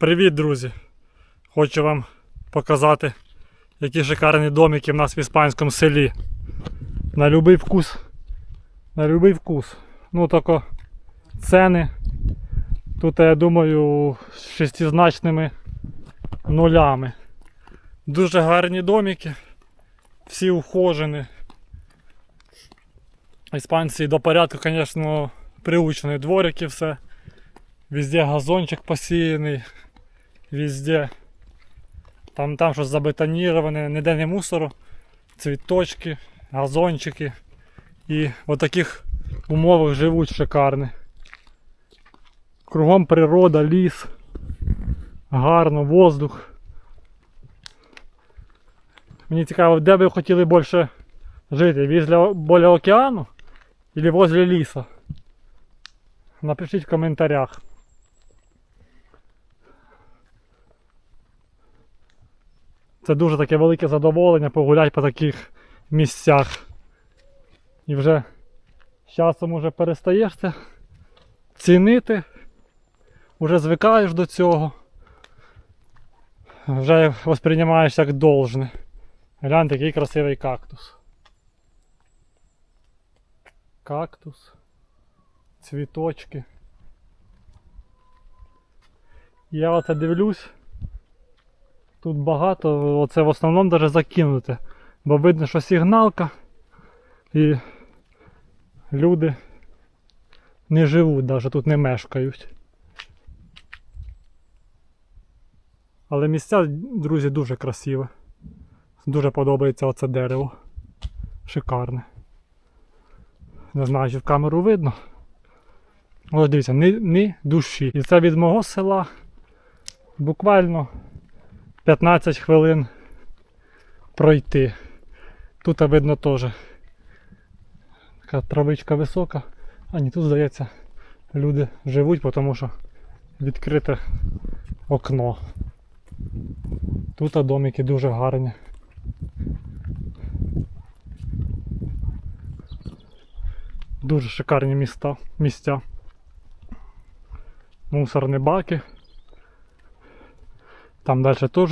Привіт, друзі! Хочу вам показати, які шикарні домики в нас в іспанському селі. На любий вкус. На любий вкус. Ну тако ціни. Тут, я думаю, з шестизначними нулями. Дуже гарні домики. Всі ухожені. Іспанці до порядку, звісно, приучені дворики все. Везде газончик посіяний, везде. Там, там щось забетоніроване, ніде не мусору, цвіточки, газончики. І в таких умовах живуть шикарні. Кругом природа, ліс, гарно, воздух. Мені цікаво, де ви хотіли більше жити? Возле, біля океану или возле ліса? Напишіть в коментарях. Це дуже таке велике задоволення погуляти по таких місцях. І вже з часом уже перестаєш це цінити, вже звикаєш до цього. Вже восприймаєш як должне. Гляньте, який красивий кактус. Кактус, цвіточки. Я оце дивлюсь. Тут багато, оце в основному даже закинуте. Бо видно, що сигналка і люди не живуть, навіть тут не мешкають. Але місця, друзі, дуже красиве. Дуже подобається оце дерево. Шикарне. Не знаю, чи в камеру видно. Ось дивіться, ні, ні душі. І це від мого села буквально 15 хвилин пройти. Тут видно теж така травичка висока. А ні, тут здається люди живуть, тому що відкрите окно. Тут домики дуже гарні. Дуже шикарні міста, місця. Мусорні баки. Там далі теж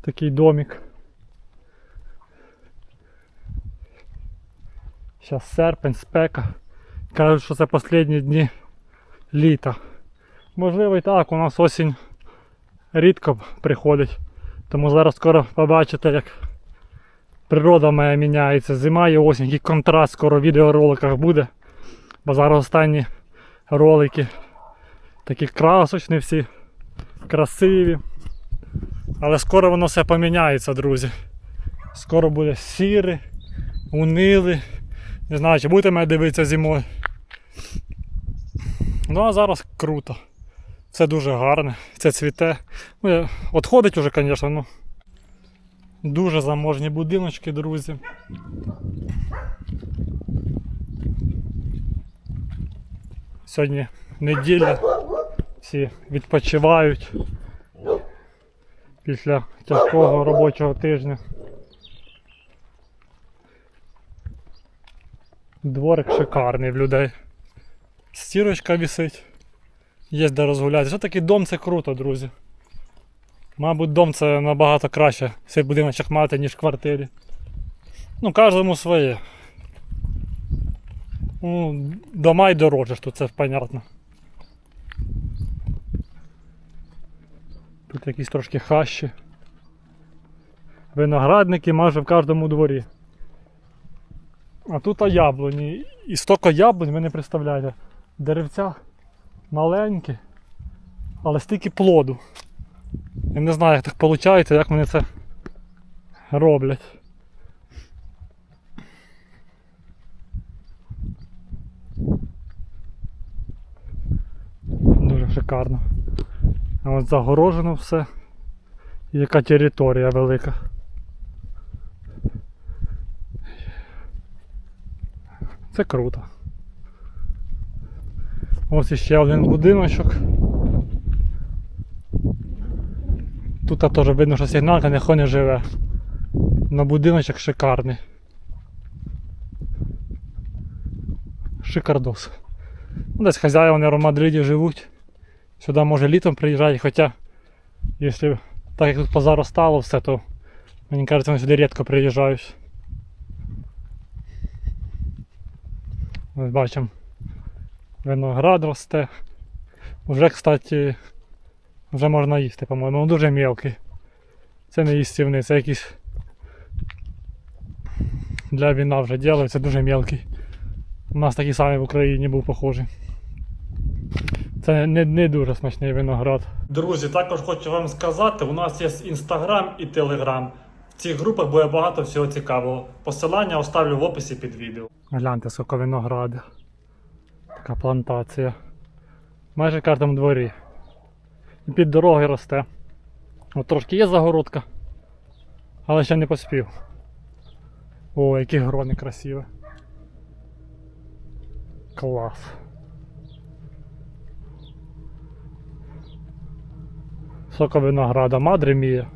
такий домик. Зараз серпень, спека. Кажуть, що це останні дні літа. Можливо і так, у нас осінь рідко приходить. Тому зараз скоро побачите, як природа моя міняється. Зима і осінь, який контраст скоро в відеороликах буде. Бо зараз останні ролики такі красочні всі, красиві. Але скоро воно все поміняється, друзі. Скоро буде сіре, унили. Не знаю, чи будете мене дивитися зимою. Ну а зараз круто. Все дуже гарне, це цвіте. Ну, Отходить уже, звісно, ну. Дуже заможні будиночки, друзі. Сьогодні неділя. Всі відпочивають після тяжкого робочого тижня. Дворик шикарний в людей. Стірочка висить. Є де розгулятися. Все-таки дом це круто, друзі. Мабуть, дом це набагато краще цей будиночок мати, ніж в квартирі. Ну, кожному своє. Ну, дома й дорожче, ж тут це понятно. Тут якісь трошки хащі. Виноградники майже в кожному дворі. А тут а яблуні. І стільки яблунь, ви не представляєте. Деревця маленькі, але стільки плоду. Я не знаю, як так виходить, як вони це роблять. Дуже шикарно. А загорожено все. Яка територія велика. Це круто. Ось іще один будиночок. Тут теж видно, що сигналка ніхто не живе. На будиночок шикарний. Шикардос. Ну, Десь хазяїни в Мадриді живуть Сюди може літом приїжджати, хоча, якщо так як тут позаростало все, то мені кажеться, вони сюди рідко приїжджають. Ось бачимо, виноград росте. Вже, кстати, вже можна їсти, по-моєму, він дуже мелкий. Це не їстівний, це якийсь для вина вже ділають, це дуже мелкий. У нас такий самий в Україні був похожий. Це не, не дуже смачний виноград. Друзі, також хочу вам сказати, у нас є інстаграм і телеграм. В цих групах буде багато всього цікавого. Посилання оставлю в описі під відео. Гляньте, скільки винограду. Така плантація. Майже в кожному дворі. І під дороги росте. От трошки є загородка, але ще не поспів. О, які грони красиві. Клас. Сока винограда, мадре мія.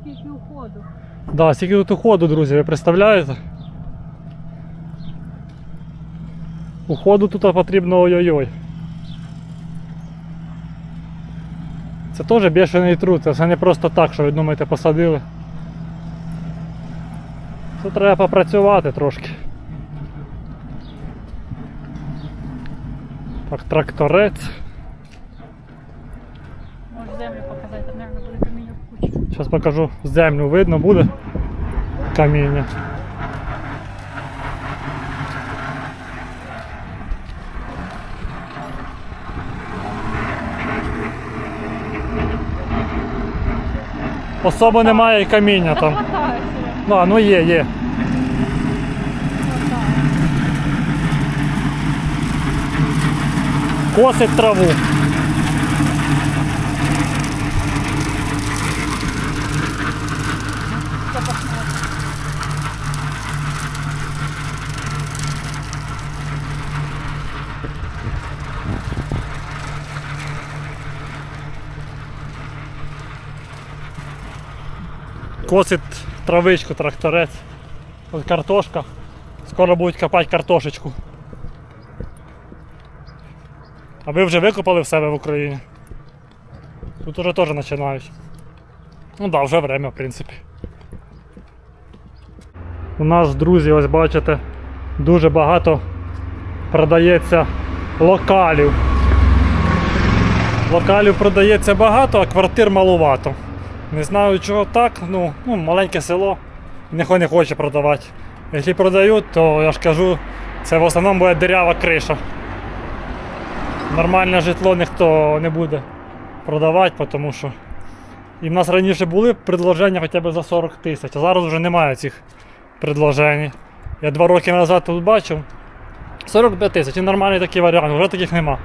Скільки уходу. Да, скільки тут уходу, друзі, ви представляєте? Уходу тут потрібно ой-ой-ой. Це теж бешений труд, це все не просто так, що ви думаєте посадили. Це треба попрацювати трошки. Так, тракторець. Можеш землю показати, там, мабуть, буде каміння в кучі. Зараз покажу землю, видно буде каміння. Особо немає і каміння там. Ну, а ну є, є. Косить траву. Косить травичку тракторець. Ось картошка. Скоро будуть копати картошечку. А ви вже викопали в себе в Україні? Тут уже теж починають. Ну да, вже время, в принципі. У нас, друзі, ось бачите, дуже багато продається локалів. Локалів продається багато, а квартир малувато. Не знаю чого так, ну, ну маленьке село, ніхто не хоче продавати. Якщо продають, то я ж кажу, це в основному буде дирява криша. Нормальне житло ніхто не буде продавати, тому що і в нас раніше були предложення хоча б за 40 тисяч, а зараз вже немає цих предложень. Я два роки назад тут бачив. 45 тисяч і нормальний такий варіант, вже таких нема.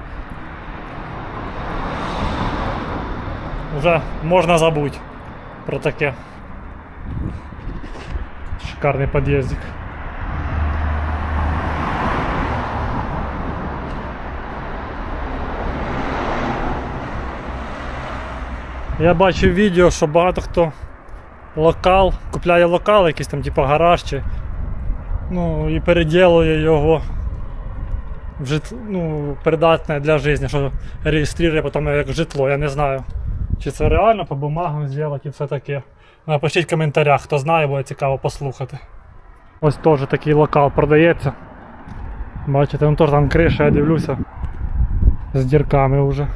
Вже можна забути про таке. Шикарний під'їздик. Я бачив відео, що багато хто локал, купляє локал, якийсь там типу гараж чи ну, і переділує його в жит... ну, придатне для життя, що реєструє потім як житло, я не знаю. Чи це реально по бумагам зробити і все таке. Напишіть в коментарях, хто знає, буде цікаво послухати. Ось теж такий локал продається. Бачите, ну теж там криша, я дивлюся. З дірками вже.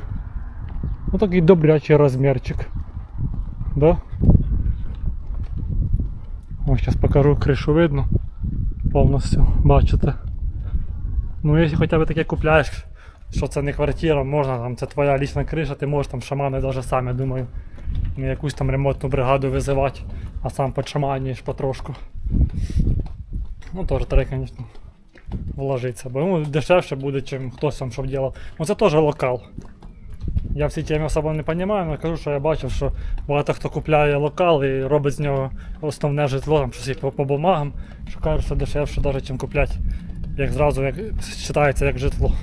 Ну такий добрячий розмірчик. Да? Ось зараз покажу кришу видно. Повністю, бачите. Ну якщо хоча б таке купляєш, що це не квартира, можна там, це твоя лічна криша, ти можеш там шамани навіть сам, думаю, не якусь там ремонтну бригаду визивати, а сам подшаманюєш потрошку. Ну теж треба, звісно, вложитися, бо йому дешевше буде, чим хтось там щоб робив. Ну це теж локал. Я в цій темі особо не розумію, але кажу, що я бачив, що багато хто купляє локал і робить з нього основне житло, там щось по, по бумагам, що кажуть, що дешевше, навіть, чим купляти, як зразу як, вважається як житло.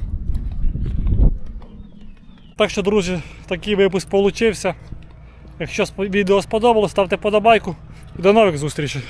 Так що, друзі, такий випуск получився. Якщо відео сподобалось, ставте подобайку і до нових зустрічей.